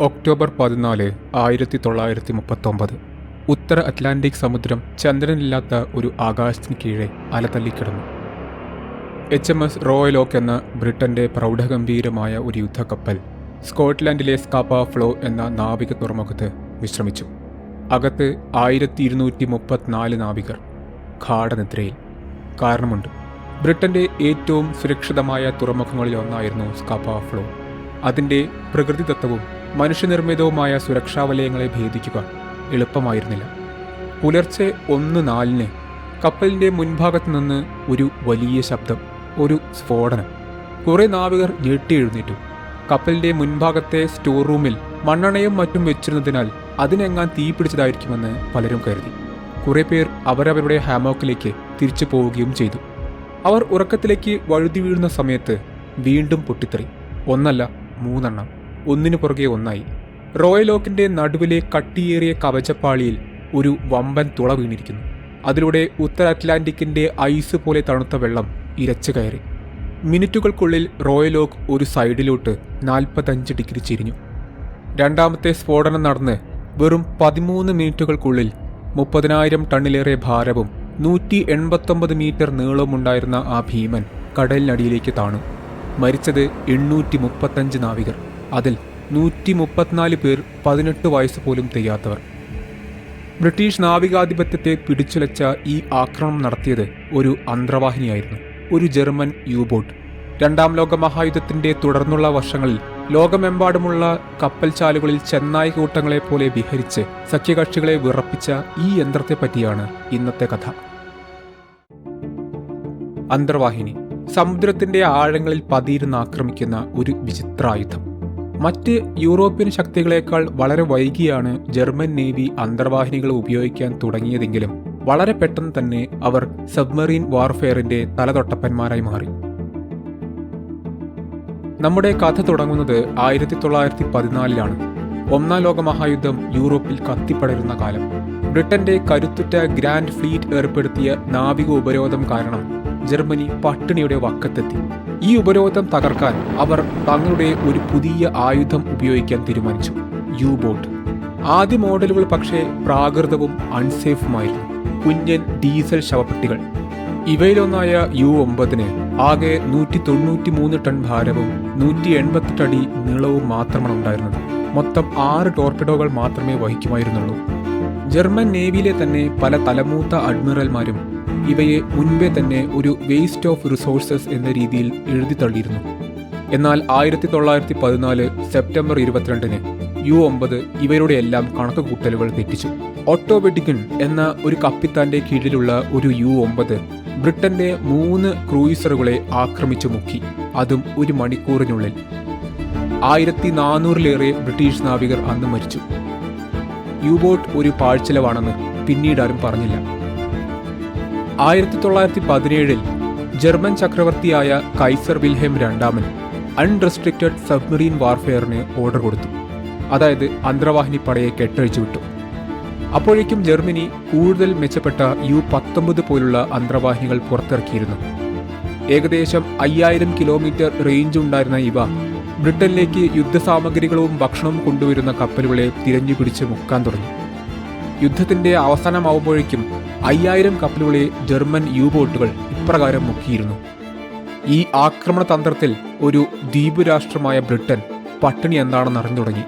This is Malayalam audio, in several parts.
ഒക്ടോബർ പതിനാല് ആയിരത്തി തൊള്ളായിരത്തി മുപ്പത്തൊമ്പത് ഉത്തര അറ്റ്ലാന്റിക് സമുദ്രം ചന്ദ്രനില്ലാത്ത ഒരു ആകാശത്തിന് കീഴെ അലതല്ലിക്കിടന്നു H M S royal oak എന്ന ബ്രിട്ടന്റെ പ്രൗഢഗംഭീരമായ ഒരു യുദ്ധക്കപ്പൽ സ്കോട്ട്ലാൻഡിലെ സ്കാപ്പ ഫ്ലോ എന്ന നാവിക തുറമുഖത്ത് വിശ്രമിച്ചു. അകത്ത് ആയിരത്തി ഇരുന്നൂറ്റി മുപ്പത്തിനാല് നാവികർ ഗാഠനിദ്രയിൽ. കാരണമുണ്ട് ബ്രിട്ടന്റെ ഏറ്റവും സുരക്ഷിതമായ തുറമുഖങ്ങളിൽ ഒന്നായിരുന്നു സ്കാപ്പ ഫ്ലോ. അതിന്റെ പ്രകൃതിദത്തവും മനുഷ്യനിർമ്മിതവുമായ സുരക്ഷാ വലയങ്ങളെ ഭേദിക്കുക എളുപ്പമായിരുന്നില്ല. പുലർച്ചെ ഒന്ന് നാലിന് കപ്പലിന്റെ മുൻഭാഗത്ത് നിന്ന് ഒരു വലിയ ശബ്ദം ഒരു സ്ഫോടനം. കുറേ നാവികർ ഞെട്ടി എഴുന്നേറ്റു കപ്പലിന്റെ മുൻഭാഗത്തെ സ്റ്റോർ റൂമിൽ മണ്ണെണ്ണയും മറ്റും വെച്ചിരുന്നതിനാൽ അതിനെങ്ങാൻ തീ പിടിച്ചതായിരിക്കുമെന്ന് പലരും കരുതി. കുറെ പേർ അവരവരുടെ ഹാമോക്കിലേക്ക് തിരിച്ചു പോവുകയും ചെയ്തു. അവർ ഉറക്കത്തിലേക്ക് വഴുതി വീഴുന്ന സമയത്ത് വീണ്ടും പൊട്ടിത്തെറി. ഒന്നല്ല മൂന്നെണ്ണം. ഒന്നിനു പുറകെ ഒന്നായി. റോയൽ ഓക്കിന്റെ നടുവിലെ കട്ടിയേറിയ കവചപ്പാളിയിൽ ഒരു വമ്പൻ തുള വീണിരിക്കുന്നു. അതിലൂടെ ഉത്തര അറ്റ്ലാന്റിക്കിന്റെ ഐസ് പോലെ തണുത്ത വെള്ളം ഇരച്ചു കയറി. മിനിറ്റുകൾക്കുള്ളിൽ റോയൽ ഓക്ക് ഒരു സൈഡിലോട്ട് നാൽപ്പത്തഞ്ച് ഡിഗ്രി ചിരിഞ്ഞു. രണ്ടാമത്തെ സ്ഫോടനം നടന്ന് വെറും പതിമൂന്ന് മിനിറ്റുകൾക്കുള്ളിൽ മുപ്പതിനായിരം ടണ്ണിലേറെ ഭാരവും നൂറ്റി എൺപത്തൊമ്പത് മീറ്റർ നീളവുമുണ്ടായിരുന്ന ആ ഭീമൻ കടലിനടിയിലേക്ക് താണു. മരിച്ചത് എണ്ണൂറ്റി മുപ്പത്തഞ്ച് നാവികർ. അതിൽ നൂറ്റി മുപ്പത്തിനാല് പേർ പതിനെട്ട് വയസ്സ് പോലും തികയാത്തവർ. ബ്രിട്ടീഷ് നാവികാധിപത്യത്തെ പിടിച്ചുലച്ച ഈ ആക്രമണം നടത്തിയത് ഒരു അന്തർവാഹിനിയായിരുന്നു ഒരു ജർമ്മൻ യു ബോട്ട് രണ്ടാം ലോക മഹായുദ്ധത്തിന്റെ തുടർന്നുള്ള വർഷങ്ങളിൽ ലോകമെമ്പാടുമുള്ള കപ്പൽ ചാലുകളിൽ ചെന്നായി കൂട്ടങ്ങളെ പോലെ വിഹരിച്ച് സഖ്യകക്ഷികളെ വിറപ്പിച്ച ഈ യന്ത്രത്തെ പറ്റിയാണ് ഇന്നത്തെ കഥ. അന്തർവാഹിനി സമുദ്രത്തിന്റെ ആഴങ്ങളിൽ പതിയിരുന്ന് ആക്രമിക്കുന്ന ഒരു വിചിത്ര ആയുധം മറ്റ് യൂറോപ്യൻ ശക്തികളേക്കാൾ വളരെ വൈകിയാണ് ജർമ്മൻ നേവി അന്തർവാഹിനികൾ ഉപയോഗിക്കാൻ തുടങ്ങിയതെങ്കിലും വളരെ പെട്ടെന്ന് തന്നെ അവർ സബ്മറീൻ വാർഫെയറിന്റെ തലതൊട്ടപ്പന്മാരായി മാറി. നമ്മുടെ കഥ തുടങ്ങുന്നത് ആയിരത്തി തൊള്ളായിരത്തി പതിനാലിലാണ് ഒന്നാം ലോക മഹായുദ്ധം യൂറോപ്പിൽ കത്തിപ്പടരുന്ന കാലം. ബ്രിട്ടന്റെ കരുത്തുറ്റ ഗ്രാൻഡ് ഫ്ലീറ്റ് ഏർപ്പെടുത്തിയ നാവിക ഉപരോധം കാരണം ജർമ്മനി പട്ടിണിയുടെ വക്കത്തെത്തി. ഈ ഉപരോധം തകർക്കാൻ അവർ തങ്ങളുടെ ഒരു പുതിയ ആയുധം ഉപയോഗിക്കാൻ തീരുമാനിച്ചു. യു ബോട്ട് ആദ്യ മോഡലുകൾ പക്ഷേ പ്രാകൃതവും അൺസേഫുമായിരുന്നു കുഞ്ഞൻ ഡീസൽ ശവപ്പെട്ടികൾ. ഇവയിലൊന്നായ യു ഒമ്പതിന് ആകെ നൂറ്റി തൊണ്ണൂറ്റി മൂന്ന് ടൺ ഭാരവും നൂറ്റി എൺപത്തെട്ട് അടി നീളവും മാത്രമാണ് ഉണ്ടായിരുന്നത്. മൊത്തം ആറ് ടോർപിഡോകൾ മാത്രമേ വഹിക്കുമായിരുന്നുള്ളൂ. ജർമ്മൻ നേവിയിലെ തന്നെ പല തലമൂത്ത അഡ്മിറൽമാരും ഇവയെ മുൻപേ തന്നെ ഒരു വേസ്റ്റ് ഓഫ് റിസോഴ്സസ് എന്ന രീതിയിൽ എഴുതി തള്ളിയിരുന്നു. എന്നാൽ ആയിരത്തി തൊള്ളായിരത്തി പതിനാല് സെപ്റ്റംബർ ഇരുപത്തിരണ്ടിന് യു ഒമ്പത് ഇവരുടെ എല്ലാം കണക്ക് കൂട്ടലുകൾ തെറ്റിച്ചു. ഓട്ടോ എന്ന ഒരു കപ്പിത്താന്റെ കീഴിലുള്ള ഒരു യു ഒമ്പത് ബ്രിട്ടന്റെ മൂന്ന് ക്രൂയിസറുകളെ ആക്രമിച്ചു മുക്കി. അതും ഒരു മണിക്കൂറിനുള്ളിൽ. ആയിരത്തി നാനൂറിലേറെ ബ്രിട്ടീഷ് നാവികർ അന്ന് മരിച്ചു. യു ബോട്ട് ഒരു പാഴ്ചലവാണെന്ന് പിന്നീട് ആരും പറഞ്ഞില്ല. ആയിരത്തി തൊള്ളായിരത്തി പതിനേഴിൽ ജർമ്മൻ ചക്രവർത്തിയായ കൈസർ വിൽഹേം രണ്ടാമൻ അൺറെസ്ട്രിക്റ്റഡ് സബ്മറീൻ വാർഫെയറിന് ഓർഡർ കൊടുത്തു. അതായത് അന്തർവാഹിനി പടയെ കെട്ടഴിച്ചു വിട്ടു. അപ്പോഴേക്കും ജർമ്മനി കൂടുതൽ മെച്ചപ്പെട്ട യു പത്തൊമ്പത് പോലുള്ള അന്തർവാഹിനികൾ പുറത്തിറക്കിയിരുന്നു. ഏകദേശം അയ്യായിരം കിലോമീറ്റർ റേഞ്ച് ഉണ്ടായിരുന്ന ഇവ ബ്രിട്ടനിലേക്ക് യുദ്ധസാമഗ്രികളും ഭക്ഷണവും കൊണ്ടുവരുന്ന കപ്പലുകളെ തിരഞ്ഞുപിടിച്ച് മുക്കാൻ തുടങ്ങി. യുദ്ധത്തിന്റെ അവസാനമാവുമ്പോഴേക്കും അയ്യായിരം കപ്പലുകളെ ജർമ്മൻ യു ബോട്ടുകൾ ഇപ്രകാരം മുക്കിയിരുന്നു. ഈ ആക്രമണ തന്ത്രത്തിൽ ഒരു ദ്വീപ് രാഷ്ട്രമായ ബ്രിട്ടൻ പട്ടിണി എന്താണെന്ന് അറിഞ്ഞു തുടങ്ങി.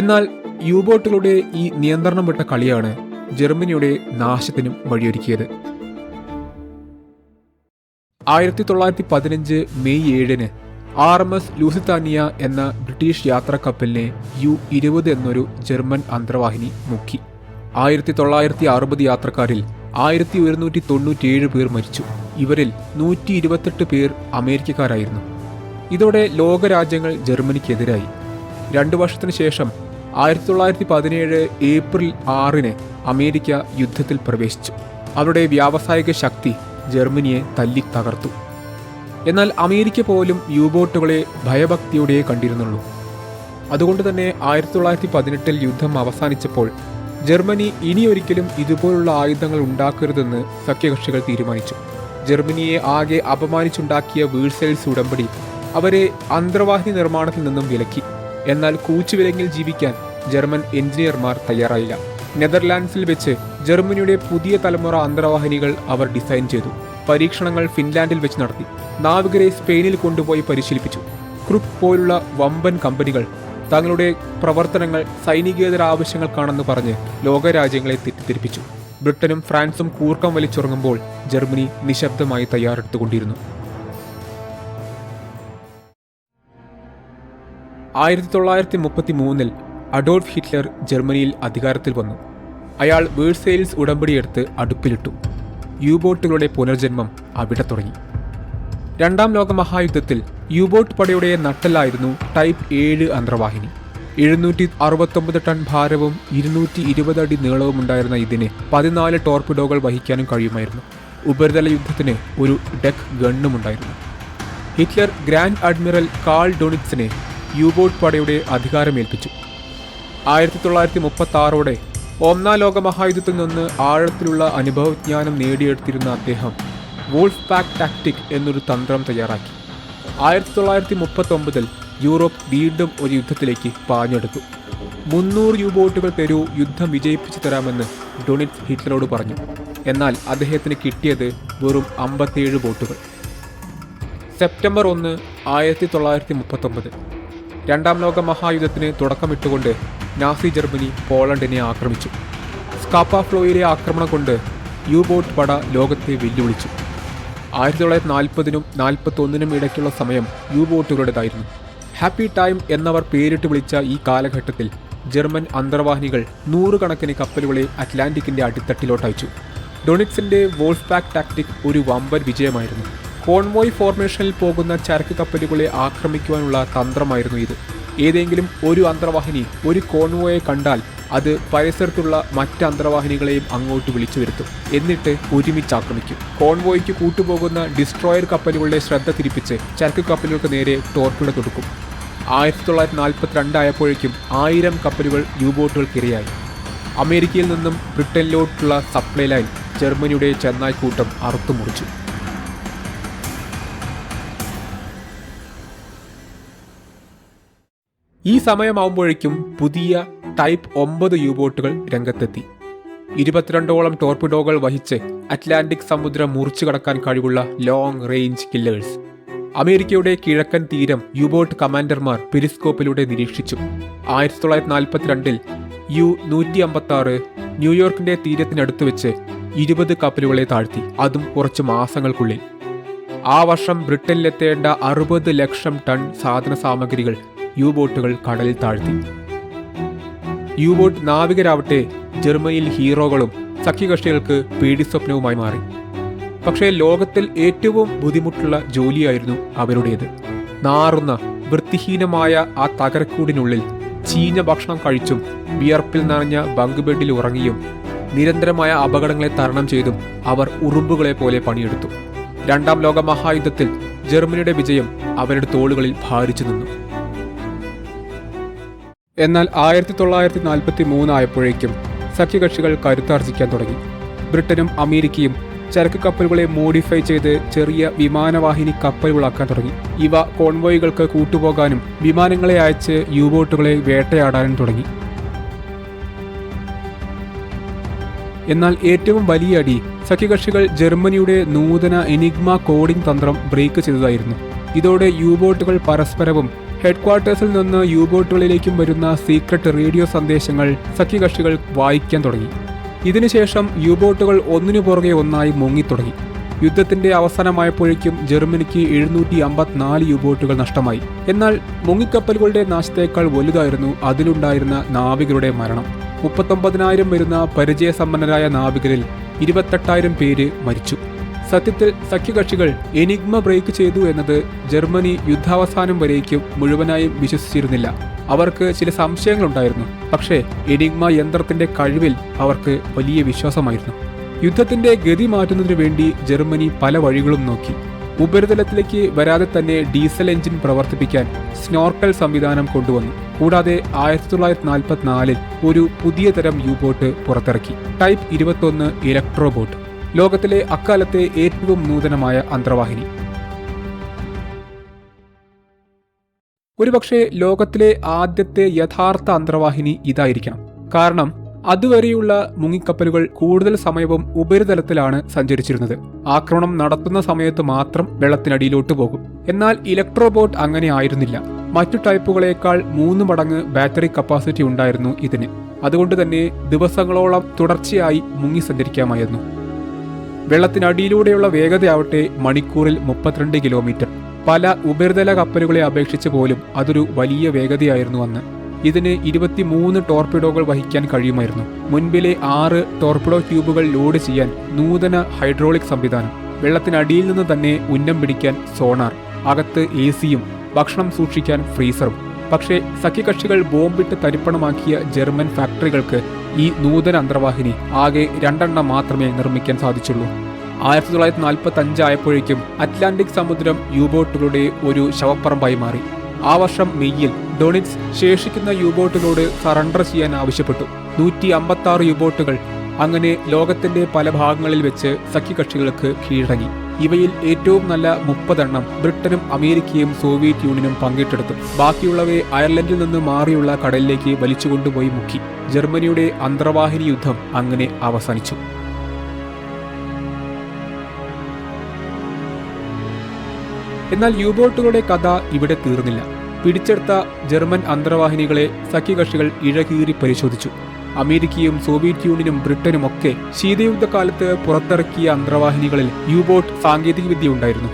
എന്നാൽ യു ബോട്ടുകളുടെ ഈ നിയന്ത്രണം വിട്ട കളിയാണ് ജർമ്മനിയുടെ നാശത്തിനും വഴിയൊരുക്കിയത്. ആയിരത്തി തൊള്ളായിരത്തി പതിനഞ്ച് മെയ് ഏഴിന് ആർ എം എസ് ലൂസിത്താനിയ എന്ന ബ്രിട്ടീഷ് യാത്രാ കപ്പലിനെ യു ഇരുപത് എന്നൊരു ജർമ്മൻ അന്തർവാഹിനി മുക്കി. ആയിരത്തി തൊള്ളായിരത്തി അറുപത് യാത്രക്കാരിൽ ആയിരത്തി ഒരുന്നൂറ്റി തൊണ്ണൂറ്റിയേഴ് പേർ മരിച്ചു. ഇവരിൽ നൂറ്റി ഇരുപത്തെട്ട് പേർ അമേരിക്കക്കാരായിരുന്നു. ഇതോടെ ലോകരാജ്യങ്ങൾ ജർമ്മനിക്കെതിരായി. രണ്ടു വർഷത്തിനു ശേഷം ആയിരത്തി തൊള്ളായിരത്തി പതിനേഴ് ഏപ്രിൽ ആറിന് അമേരിക്ക യുദ്ധത്തിൽ പ്രവേശിച്ചു. അവരുടെ വ്യാവസായിക ശക്തി ജർമ്മനിയെ തല്ലി തകർത്തു. എന്നാൽ അമേരിക്ക പോലും യു ബോട്ടുകളെ ഭയഭക്തിയോടെ കണ്ടിരുന്നുള്ളൂ. അതുകൊണ്ട് തന്നെ ആയിരത്തി തൊള്ളായിരത്തി പതിനെട്ടിൽ യുദ്ധം അവസാനിച്ചപ്പോൾ ജർമ്മനി ഇനിയൊരിക്കലും ഇതുപോലുള്ള ആയുധങ്ങൾ ഉണ്ടാക്കരുതെന്ന് സഖ്യകക്ഷികൾ തീരുമാനിച്ചു. ജർമ്മനിയെ ആകെ അപമാനിച്ചുണ്ടാക്കിയ വീഴ്സൈൽസ് ഉടമ്പടി അവരെ അന്തർവാഹിനി നിർമ്മാണത്തിൽ നിന്നും വിലക്കി. എന്നാൽ കൂച്ചുവിലങ്ങിൽ ജീവിക്കാൻ ജർമ്മൻ എഞ്ചിനീയർമാർ തയ്യാറായില്ല. നെതർലാൻഡ്സിൽ വെച്ച് ജർമ്മനിയുടെ പുതിയ തലമുറ അന്തർവാഹിനികൾ അവർ ഡിസൈൻ ചെയ്തു. പരീക്ഷണങ്ങൾ ഫിൻലാൻഡിൽ വെച്ച് നടത്തി. നാവികരെ സ്പെയിനിൽ കൊണ്ടുപോയി പരിശീലിപ്പിച്ചു. ക്രൂപ്പ് പോലുള്ള വമ്പൻ കമ്പനികൾ തങ്ങളുടെ പ്രവർത്തനങ്ങൾ സൈനികേതര ആവശ്യങ്ങൾക്കാണെന്ന് പറഞ്ഞ് ലോകരാജ്യങ്ങളെ തെറ്റിദ്ധരിപ്പിച്ചു. ബ്രിട്ടനും ഫ്രാൻസും കൂർക്കം വലിച്ചുറങ്ങുമ്പോൾ ജർമ്മനി നിശബ്ദമായി തയ്യാറെടുത്തുകൊണ്ടിരുന്നു. ആയിരത്തി തൊള്ളായിരത്തി മുപ്പത്തി മൂന്നിൽ അഡോൾഫ് ഹിറ്റ്ലർ ജർമ്മനിയിൽ അധികാരത്തിൽ വന്നു. അയാൾ വേഴ്സെയിൽസ് ഉടമ്പടിയെടുത്ത് അടുപ്പിലിട്ടു. യു ബോട്ടുകളുടെ പുനർജന്മം അവിടെ തുടങ്ങി. രണ്ടാം ലോക മഹായുദ്ധത്തിൽ യു ബോട്ട് പടയുടെ നട്ടലായിരുന്നു ടൈപ്പ് ഏഴ് അന്തർവാഹിനി എഴുന്നൂറ്റി അറുപത്തൊമ്പത് ടൺ ഭാരവും ഇരുന്നൂറ്റി ഇരുപത് അടി നീളവും ഉണ്ടായിരുന്ന ഇതിന് പതിനാല് ടോർപിഡോകൾ വഹിക്കാനും കഴിയുമായിരുന്നു. ഉപരിതല യുദ്ധത്തിന് ഒരു ഡെക്ക് ഗണ്ണും ഉണ്ടായിരുന്നു. ഹിറ്റ്ലർ ഗ്രാൻഡ് അഡ്മിറൽ കാൾ ഡൊണിറ്റ്സിനെ യുബോട്ട് പടയുടെ അധികാരമേൽപ്പിച്ചു. ആയിരത്തി തൊള്ളായിരത്തി മുപ്പത്തി ആറോടെ ഒന്നാം ലോകമഹായുദ്ധത്തിൽ നിന്ന് ആഴത്തിലുള്ള അനുഭവജ്ഞാനം നേടിയെടുത്തിരുന്ന അദ്ദേഹം വോൾഫ് പാക്ക് ടാക്ടിക് എന്നൊരു തന്ത്രം തയ്യാറാക്കി. ആയിരത്തി തൊള്ളായിരത്തി മുപ്പത്തി ഒമ്പതിൽ യൂറോപ്പ് വീണ്ടും ഒരു യുദ്ധത്തിലേക്ക് പാഞ്ഞെടുത്തു. മുന്നൂറ് യുബോട്ടുകൾ ബോട്ടുകൾ തരൂ യുദ്ധം വിജയിപ്പിച്ചു തരാമെന്ന് ഡൊണിറ്റ് ഹിറ്റ്ലറോട് പറഞ്ഞു. എന്നാൽ അദ്ദേഹത്തിന് കിട്ടിയത് വെറും അമ്പത്തിയേഴ് ബോട്ടുകൾ. സെപ്റ്റംബർ ഒന്ന് ആയിരത്തി തൊള്ളായിരത്തി മുപ്പത്തൊമ്പത് രണ്ടാം ലോക മഹായുദ്ധത്തിന് തുടക്കമിട്ടുകൊണ്ട് നാസി ജർമ്മനി പോളണ്ടിനെ ആക്രമിച്ചു. സ്കാപ്പ ഫ്ലോയിലെ ആക്രമണം കൊണ്ട് യു ബോട്ട് പട ലോകത്തെ വെല്ലുവിളിച്ചു. ആയിരത്തി തൊള്ളായിരത്തി നാൽപ്പതിനും നാൽപ്പത്തൊന്നിനും ഇടയ്ക്കുള്ള സമയം യു ബോട്ടുകളുടേതായിരുന്നു ഹാപ്പി ടൈം എന്നവർ പേരിട്ട് വിളിച്ച ഈ കാലഘട്ടത്തിൽ ജർമ്മൻ അന്തർവാഹിനികൾ നൂറുകണക്കിന് കപ്പലുകളെ അറ്റ്ലാന്റിക്കിന്റെ അടിത്തട്ടിലോട്ടയച്ചു ഡൊണിക്സിന്റെ വോൾഫ്പാക്ക് ടാക്ടിക് ഒരു വമ്പൻ വിജയമായിരുന്നു. കോൺവോയ് ഫോർമേഷനിൽ പോകുന്ന ചരക്ക് കപ്പലുകളെ ആക്രമിക്കുവാനുള്ള തന്ത്രമായിരുന്നു ഇത്. ഏതെങ്കിലും ഒരു അന്തർവാഹിനി ഒരു കോൺവോയെ കണ്ടാൽ അത് പരിസരത്തുള്ള മറ്റ് അന്തർവാഹിനികളെയും അങ്ങോട്ട് വിളിച്ചു വരുത്തും. എന്നിട്ട് ഒരുമിച്ച് ആക്രമിക്കും. കോൺവോയ്ക്ക് കൂട്ടുപോകുന്ന ഡിസ്ട്രോയർ കപ്പലുകളുടെ ശ്രദ്ധ തിരിപ്പിച്ച് ചരക്ക് കപ്പലുകൾക്ക് നേരെ ടോർപ്പിട തൊടുക്കും ആയിരത്തി തൊള്ളായിരത്തി നാൽപ്പത്തി ആയപ്പോഴേക്കും ആയിരം കപ്പലുകൾ യുബോട്ടുകൾക്കിരയായി അമേരിക്കയിൽ നിന്നും ബ്രിട്ടനിലോട്ടുള്ള സപ്ലൈ ലൈൻ ജർമ്മനിയുടെ ചെന്നായ് കൂട്ടം അറുത്തുമുറിച്ചു. ഈ സമയമാവുമ്പോഴേക്കും പുതിയ ടൈപ്പ് ഒമ്പത് യു ബോട്ടുകൾ രംഗത്തെത്തി. ഇരുപത്തിരണ്ടോളം ടോർപിഡോകൾ വഹിച്ച് അറ്റ്ലാന്റിക് സമുദ്രം മുറിച്ചു കടക്കാൻ കഴിവുള്ള ലോങ് റേഞ്ച് കില്ലേഴ്സ്. അമേരിക്കയുടെ കിഴക്കൻ തീരം യുബോട്ട് കമാൻഡർമാർ പെരിസ്കോപ്പിലൂടെ നിരീക്ഷിച്ചു. ആയിരത്തി തൊള്ളായിരത്തി നാൽപ്പത്തിരണ്ടിൽ യു നൂറ്റി അമ്പത്തി ആറ് ന്യൂയോർക്കിന്റെ തീരത്തിനടുത്ത് വെച്ച് ഇരുപത് കപ്പലുകളെ താഴ്ത്തി. അതും കുറച്ച് മാസങ്ങൾക്കുള്ളിൽ. ആ വർഷം ബ്രിട്ടനിലെത്തേണ്ട അറുപത് ലക്ഷം ടൺ സാധന സാമഗ്രികൾ യു ബോട്ടുകൾ കടലിൽ താഴ്ത്തി. യു ബോട്ട് നാവികരാവട്ടെ ജർമ്മനിയിൽ ഹീറോകളും സഖ്യകക്ഷികൾക്ക് പേടിസ്വപ്നവുമായി മാറി. പക്ഷേ ലോകത്തിൽ ഏറ്റവും ബുദ്ധിമുട്ടുള്ള ജോലിയായിരുന്നു അവരുടേത്. നാറുന്ന വൃത്തിഹീനമായ ആ തകരക്കൂടിനുള്ളിൽ ചീഞ്ഞ ഭക്ഷണം കഴിച്ചും വിയർപ്പിൽ നിറഞ്ഞ ബങ്ക് ബെഡിൽ ഉറങ്ങിയും നിരന്തരമായ അപകടങ്ങളെ തരണം ചെയ്തും അവർ ഉറുമ്പുകളെ പോലെ പണിയെടുത്തു. രണ്ടാം ലോക മഹായുദ്ധത്തിൽ ജർമ്മനിയുടെ വിജയം അവരുടെ തോളുകളിൽ ഭാരിച്ചു നിന്നു. എന്നാൽ ആയിരത്തി തൊള്ളായിരത്തി നാൽപ്പത്തി മൂന്നായപ്പോഴേക്കും സഖ്യകക്ഷികൾ കരുത്താർജിക്കാൻ തുടങ്ങി. ബ്രിട്ടനും അമേരിക്കയും ചരക്ക് കപ്പലുകളെ മോഡിഫൈ ചെയ്ത് ചെറിയ വിമാനവാഹിനി കപ്പലുകളാക്കാൻ തുടങ്ങി. ഇവ കോൺവോയികൾക്ക് കൂട്ടുപോകാനും വിമാനങ്ങളെ അയച്ച് യു ബോട്ടുകളെ വേട്ടയാടാനും തുടങ്ങി. എന്നാൽ ഏറ്റവും വലിയ അടി സഖ്യകക്ഷികൾ ജർമ്മനിയുടെ നൂതന എനിഗ്മ കോഡിംഗ് തന്ത്രം ബ്രേക്ക് ചെയ്തതായിരുന്നു. ഇതോടെ യു ബോട്ടുകൾ പരസ്പരവും ഹെഡ്ക്വാർട്ടേഴ്സിൽ നിന്ന് യു ബോട്ടുകളിലേക്കും വരുന്ന സീക്രട്ട് റേഡിയോ സന്ദേശങ്ങൾ സഖ്യകക്ഷികൾ വായിക്കാൻ തുടങ്ങി. ഇതിനുശേഷം യു ബോട്ടുകൾ ഒന്നിനു പുറകെ ഒന്നായി മുങ്ങിത്തുടങ്ങി. യുദ്ധത്തിന്റെ അവസാനമായപ്പോഴേക്കും ജർമ്മനിക്ക് എഴുന്നൂറ്റി അമ്പത്തിനാല് യു ബോട്ടുകൾ നഷ്ടമായി. എന്നാൽ മുങ്ങിക്കപ്പലുകളുടെ നാശത്തേക്കാൾ വലുതായിരുന്നു അതിലുണ്ടായിരുന്ന നാവികരുടെ മരണം. മുപ്പത്തൊമ്പതിനായിരം വരുന്ന പരിചയസമ്പന്നരായ നാവികരിൽ ഇരുപത്തെട്ടായിരം പേര് മരിച്ചു. സത്യത്തിൽ സഖ്യകക്ഷികൾ എനിഗ്മ ബ്രേക്ക് ചെയ്തു എന്നത് ജർമ്മനി യുദ്ധാവസാനം വരേക്കും മുഴുവനായും വിശ്വസിച്ചിരുന്നില്ല. അവർക്ക് ചില സംശയങ്ങളുണ്ടായിരുന്നു. പക്ഷേ എനിഗ്മ യന്ത്രത്തിന്റെ കഴിവിൽ അവർക്ക് വലിയ വിശ്വാസമായിരുന്നു. യുദ്ധത്തിന്റെ ഗതി മാറ്റുന്നതിനു വേണ്ടി ജർമ്മനി പല വഴികളും നോക്കി. ഉപരിതലത്തിലേക്ക് വരാതെ തന്നെ ഡീസൽ എഞ്ചിൻ പ്രവർത്തിപ്പിക്കാൻ സ്നോർക്കൽ സംവിധാനം കൊണ്ടുവന്നു. കൂടാതെ ആയിരത്തി തൊള്ളായിരത്തി നാൽപ്പത്തിനാലിൽ ഒരു പുതിയ തരം യു ബോട്ട് പുറത്തിറക്കി. ടൈപ്പ് ഇരുപത്തൊന്ന് ഇലക്ട്രോ ബോട്ട്. ലോകത്തിലെ അക്കാലത്തെ ഏറ്റവും നൂതനമായ അന്തർവാഹിനി. ഒരുപക്ഷെ ലോകത്തിലെ ആദ്യത്തെ യഥാർത്ഥ അന്തർവാഹിനി ഇതായിരിക്കണം കാരണം അതുവരെയുള്ള മുങ്ങിക്കപ്പലുകൾ കൂടുതൽ സമയവും ഉപരിതലത്തിലാണ് സഞ്ചരിച്ചിരുന്നത്. ആക്രമണം നടത്തുന്ന സമയത്ത് മാത്രം വെള്ളത്തിനടിയിലോട്ട് പോകും. എന്നാൽ ഇലക്ട്രോബോട്ട് അങ്ങനെ ആയിരുന്നില്ല. മറ്റു ടൈപ്പുകളേക്കാൾ മൂന്ന് മടങ്ങ് ബാറ്ററി കപ്പാസിറ്റി ഉണ്ടായിരുന്നു ഇതിന്. അതുകൊണ്ട് തന്നെ ദിവസങ്ങളോളം തുടർച്ചയായി മുങ്ങി സഞ്ചരിക്കാമായിരുന്നു. വെള്ളത്തിനടിയിലൂടെയുള്ള വേഗതയാവട്ടെ മണിക്കൂറിൽ മുപ്പത്തിരണ്ട് കിലോമീറ്റർ. പല ഉപരിതല കപ്പലുകളെ അപേക്ഷിച്ച് പോലും അതൊരു വലിയ വേഗതയായിരുന്നു അന്ന്. ഇതിന് ഇരുപത്തിമൂന്ന് ടോർപിഡോകൾ വഹിക്കാൻ കഴിയുമായിരുന്നു. മുൻപിലെ ആറ് ടോർപിഡോ ട്യൂബുകൾ ലോഡ് ചെയ്യാൻ നൂതന ഹൈഡ്രോളിക് സംവിധാനം. വെള്ളത്തിനടിയിൽ നിന്ന് തന്നെ ഉന്നം പിടിക്കാൻ സോണാർ അകത്ത് എ സിയും ഭക്ഷണം സൂക്ഷിക്കാൻ ഫ്രീസറും. പക്ഷേ സഖ്യകക്ഷികൾ ബോംബിട്ട് തരിപ്പണമാക്കിയ ജർമ്മൻ ഫാക്ടറികൾക്ക് ഈ നൂതന അന്തർവാഹിനി ആകെ രണ്ടെണ്ണം മാത്രമേ നിർമ്മിക്കാൻ സാധിച്ചുള്ളൂ. ആയിരത്തി തൊള്ളായിരത്തി നാൽപ്പത്തി അഞ്ചായപ്പോഴേക്കും അറ്റ്ലാന്റിക് സമുദ്രം യൂബോട്ടുകളുടെ ഒരു ശവപ്പറമ്പായി മാറി. ആ വർഷം മെയ്യിൽ ഡൊണിറ്റ്സ് ശേഷിക്കുന്ന യൂബോട്ടുകളോട് സറണ്ടർ ചെയ്യാൻ ആവശ്യപ്പെട്ടു. നൂറ്റി അമ്പത്തി ആറ് യൂബോട്ടുകൾ അങ്ങനെ ലോകത്തിന്റെ പല ഭാഗങ്ങളിൽ വെച്ച് സഖ്യകക്ഷികൾക്ക് കീഴടങ്ങി. ഇവയിൽ ഏറ്റവും നല്ല മുപ്പതെണ്ണം ബ്രിട്ടനും അമേരിക്കയും സോവിയറ്റ് യൂണിയനും പങ്കിട്ടെടുത്തു. ബാക്കിയുള്ളവയെ അയർലൻഡിൽ നിന്ന് മാറിയുള്ള കടലിലേക്ക് വലിച്ചുകൊണ്ടുപോയി മുക്കി. ജർമ്മനിയുടെ അന്തർവാഹിനി യുദ്ധം അങ്ങനെ അവസാനിച്ചു. എന്നാൽ യൂബോട്ടുകളുടെ കഥ ഇവിടെ തീർന്നില്ല. പിടിച്ചെടുത്ത ജർമ്മൻ അന്തർവാഹിനികളെ സഖ്യകക്ഷികൾ ഇഴകീറി പരിശോധിച്ചു. അമേരിക്കയും സോവിയറ്റ് യൂണിയനും ബ്രിട്ടനും ഒക്കെ ശീതയുദ്ധകാലത്ത് പുറത്തിറക്കിയ അന്തർവാഹിനികളിൽ യൂബോട്ട് സാങ്കേതികവിദ്യ ഉണ്ടായിരുന്നു.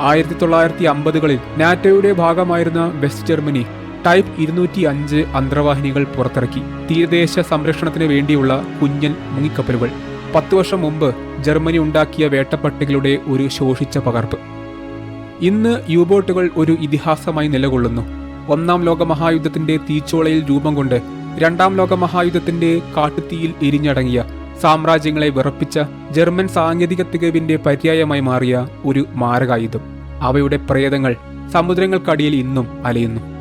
ആയിരത്തി തൊള്ളായിരത്തി അമ്പതുകളിൽ നാറ്റോയുടെ ഭാഗമായിരുന്ന വെസ്റ്റ് ജർമ്മനി ടൈപ്പ് ഇരുന്നൂറ്റി അഞ്ച് അന്തർവാഹിനികൾ പുറത്തിറക്കി. തീരദേശ സംരക്ഷണത്തിന് വേണ്ടിയുള്ള കുഞ്ഞൻ മുങ്ങിക്കപ്പലുകൾ. പത്തു വർഷം മുമ്പ് ജർമ്മനി ഉണ്ടാക്കിയ വേട്ടപ്പട്ടികളുടെ ഒരു ശോഷിച്ച പകർപ്പ്. ഇന്ന് യൂബോട്ടുകൾ ഒരു ഇതിഹാസമായി നിലകൊള്ളുന്നു. ഒന്നാം ലോക മഹായുദ്ധത്തിന്റെ തീച്ചോളയിൽ രൂപം കൊണ്ട് രണ്ടാം ലോക മഹായുദ്ധത്തിന്റെ കാട്ടുതീയിൽ എരിഞ്ഞടങ്ങിയ സാമ്രാജ്യങ്ങളെ വിറപ്പിച്ച ജർമ്മൻ സാങ്കേതിക തികവിന്റെ പര്യായമായി മാറിയ ഒരു മാരകായുധം. അവയുടെ പ്രേതങ്ങൾ സമുദ്രങ്ങൾക്കടിയിൽ ഇന്നും അലയുന്നു.